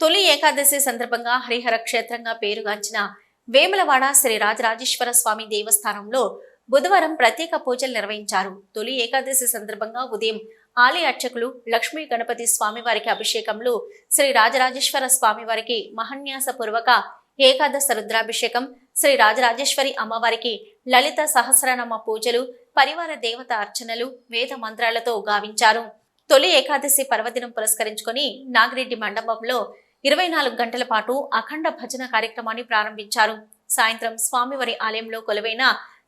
తొలి ఏకాదశి సందర్భంగా హరిహర క్షేత్రంగా పేరుగాంచిన వేములవాడ శ్రీ రాజరాజేశ్వర స్వామి దేవస్థానంలో బుధవారం ప్రత్యేక పూజలు నిర్వహించారు. తొలి ఏకాదశి సందర్భంగా ఉదయం ఆలయ అర్చకులు లక్ష్మీ గణపతి స్వామివారికి అభిషేకంలో శ్రీ రాజరాజేశ్వర స్వామివారికి మహన్యాసపూర్వక ఏకాదశ రుద్రాభిషేకం శ్రీ రాజరాజేశ్వరి అమ్మవారికి లలిత సహస్రనామ పూజలు పరివార దేవత అర్చనలు వేద మంత్రాలతో గావించారు. తొలి ఏకాదశి పర్వదినం పురస్కరించుకొని నాగిరెడ్డి మండపంలో ఇరవై నాలుగు గంటల పాటు అఖండ భజన కార్యక్రమాన్ని ప్రారంభించారు. సాయంత్రం స్వామివారి ఆలయంలో కొలువైన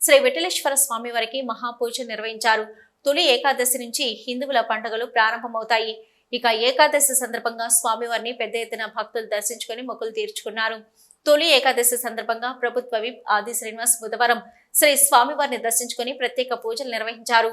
శ్రీ విఠలేశ్వర స్వామివారికి మహాపూజ నిర్వహించారు. తొలి ఏకాదశి నుంచి హిందువుల పండుగలు ప్రారంభమవుతాయి. ఇక ఏకాదశి సందర్భంగా స్వామివారిని పెద్ద ఎత్తున భక్తులు దర్శించుకొని మొక్కులు తీర్చుకున్నారు. తొలి ఏకాదశి సందర్భంగా ప్రభుత్వ విప్ ఆది శ్రీనివాస్ బుధవారం శ్రీ స్వామివారిని దర్శించుకొని ప్రత్యేక పూజలు నిర్వహించారు.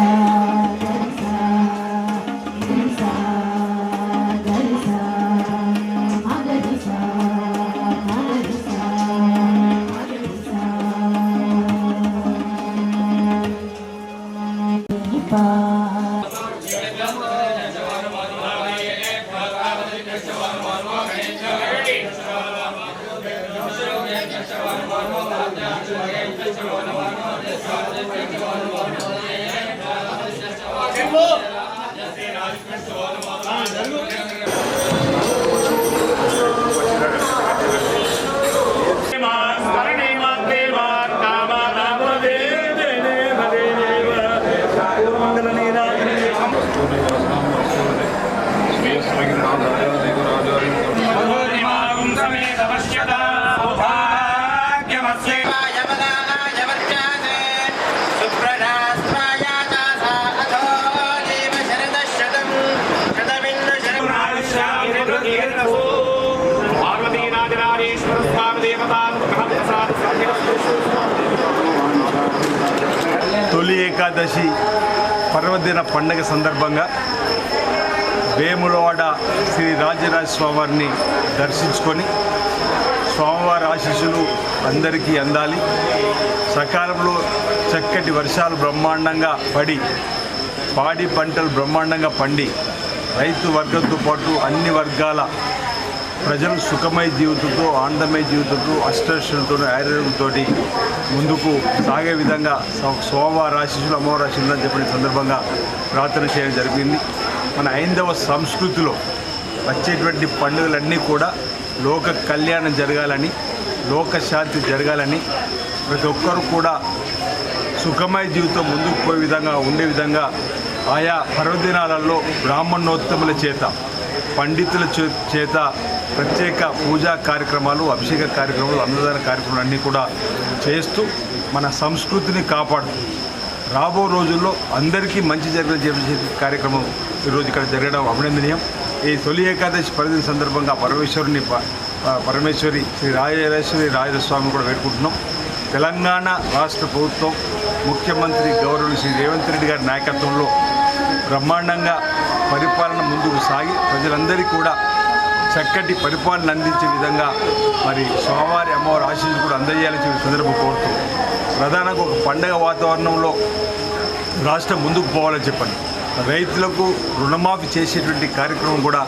తొలి ఏకాదశి పర్వదిన పండగ సందర్భంగా వేములవాడ శ్రీ రాజరాజ స్వామివారిని దర్శించుకొని స్వామివారి ఆశీస్సులు అందరికీ అందాలి. సకాలంలో చక్కటి వర్షాలు బ్రహ్మాండంగా పడి పాడి పంటలు బ్రహ్మాండంగా పండి రైతు వర్గంతో పాటు అన్ని వర్గాల ప్రజలు సుఖమయ జీవితంతో ఆనందమయ జీవితంతో అష్టలతో ఆరోగ్యంతో ముందుకు సాగే విధంగా సోమవారి ఆశీస్సులు అమ్మవారి ఆశీస్సులు అని చెప్పిన సందర్భంగా ప్రార్థన చేయడం జరిగింది. మన ఐందవ సంస్కృతిలో వచ్చేటువంటి పండుగలన్నీ కూడా లోక కళ్యాణం జరగాలని లోకశాంతి జరగాలని ప్రతి ఒక్కరు కూడా సుఖమయ జీవితం ముందుకు పోయే విధంగా ఉండే విధంగా ఆయా పర్వదినాలలో బ్రాహ్మణోత్తముల చేత పండితుల చే- చేత ప్రత్యేక పూజా కార్యక్రమాలు అభిషేక కార్యక్రమాలు అన్నదాన కార్యక్రమాలు అన్నీ కూడా చేస్తూ మన సంస్కృతిని కాపాడుతూ రాబో రోజుల్లో అందరికీ మంచి జరిగే కార్యక్రమం ఈరోజు ఇక్కడ జరగడం అభినందనీయం. ఈ తొలి ఏకాదశి పరిధిని సందర్భంగా పరమేశ్వరుని ప- పరమేశ్వరి శ్రీ రాజరాజేశ్వరి రాజస్వామిని కూడా వేడుకుంటున్నాం. తెలంగాణ రాష్ట్ర ప్రభుత్వం ముఖ్యమంత్రి గౌరవులు శ్రీ రేవంత్ రెడ్డి గారి నాయకత్వంలో బ్రహ్మాండంగా పరిపాలన ముందుకు సాగి ప్రజలందరికీ కూడా చక్కటి పరిపాలన అందించే విధంగా మరి స్వామివారి అమ్మవారి ఆశీస్సు కూడా అందజేయాలని చెప్పి సందర్భం కోరుతూ ప్రధానంగా ఒక పండగ వాతావరణంలో రాష్ట్రం ముందుకు పోవాలని చెప్పండి. రైతులకు రుణమాఫీ చేసేటువంటి కార్యక్రమం కూడా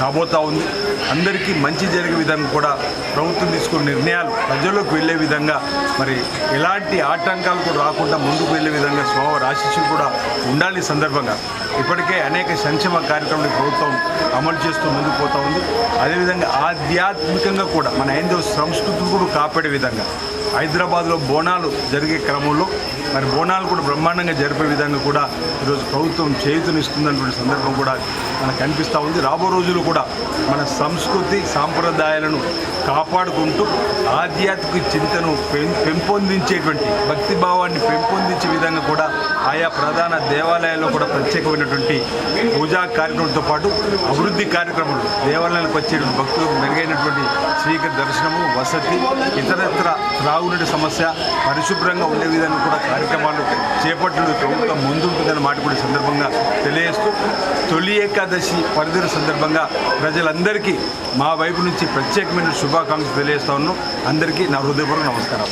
కాబోతా ఉంది. అందరికీ మంచి జరిగే విధంగా కూడా ప్రభుత్వం తీసుకున్న నిర్ణయాలు ప్రజల్లోకి వెళ్ళే విధంగా మరి ఎలాంటి ఆటంకాలు కూడా రాకుండా ముందుకు వెళ్ళే విధంగా స్వామి ఆశీస్సులు కూడా ఉండాలి సందర్భంగా. ఇప్పటికే అనేక సంక్షేమ కార్యక్రమాలు ప్రభుత్వం అమలు చేస్తూ ముందుకు పోతూ ఉంది. అదేవిధంగా ఆధ్యాత్మికంగా కూడా మన హైందవ సంస్కృతిని కూడా కాపాడే విధంగా హైదరాబాద్లో బోనాలు జరిగే క్రమంలో మరి బోనాలు కూడా బ్రహ్మాండంగా జరిపే విధంగా కూడా ఈరోజు ప్రభుత్వం చేతునిస్తుందన్నటువంటి సందర్భం కూడా మనకు కనిపిస్తూ ఉంది. రాబో రోజులు కూడా మన సంస్కృతి సాంప్రదాయాలను కాపాడుకుంటూ ఆధ్యాత్మిక చింతను పెం- పెంపొందించేటువంటి భక్తి భావాన్ని పెంపొందించే విధంగా కూడా ఆయా ప్రధాన దేవాలయాల్లో కూడా ప్రత్యేకమైనటువంటి పూజా కార్యక్రమంతో పాటు అభివృద్ధి కార్యక్రమాలు దేవాలయాలకు వచ్చేటువంటి భక్తులకు మెరుగైనటువంటి శ్రీకర దర్శనము వసతి ఇతరత్ర త్రాగునీటి సమస్య పరిశుభ్రంగా ఉండే విధంగా కూడా కార్యక్రమాలు చేపట్టడం ప్రభుత్వం ముందుంటుందన్న మాట కూడా సందర్భంగా తెలియజేస్తూ తొలి ఏకాదశి పరిధిల సందర్భంగా ప్రజలందరికీ మా వైపు నుంచి ప్రత్యేకమైన శుభాకాంక్షలు తెలియజేస్తా ఉన్నాం. అందరికీ నా హృదయపూర్వక నమస్కారం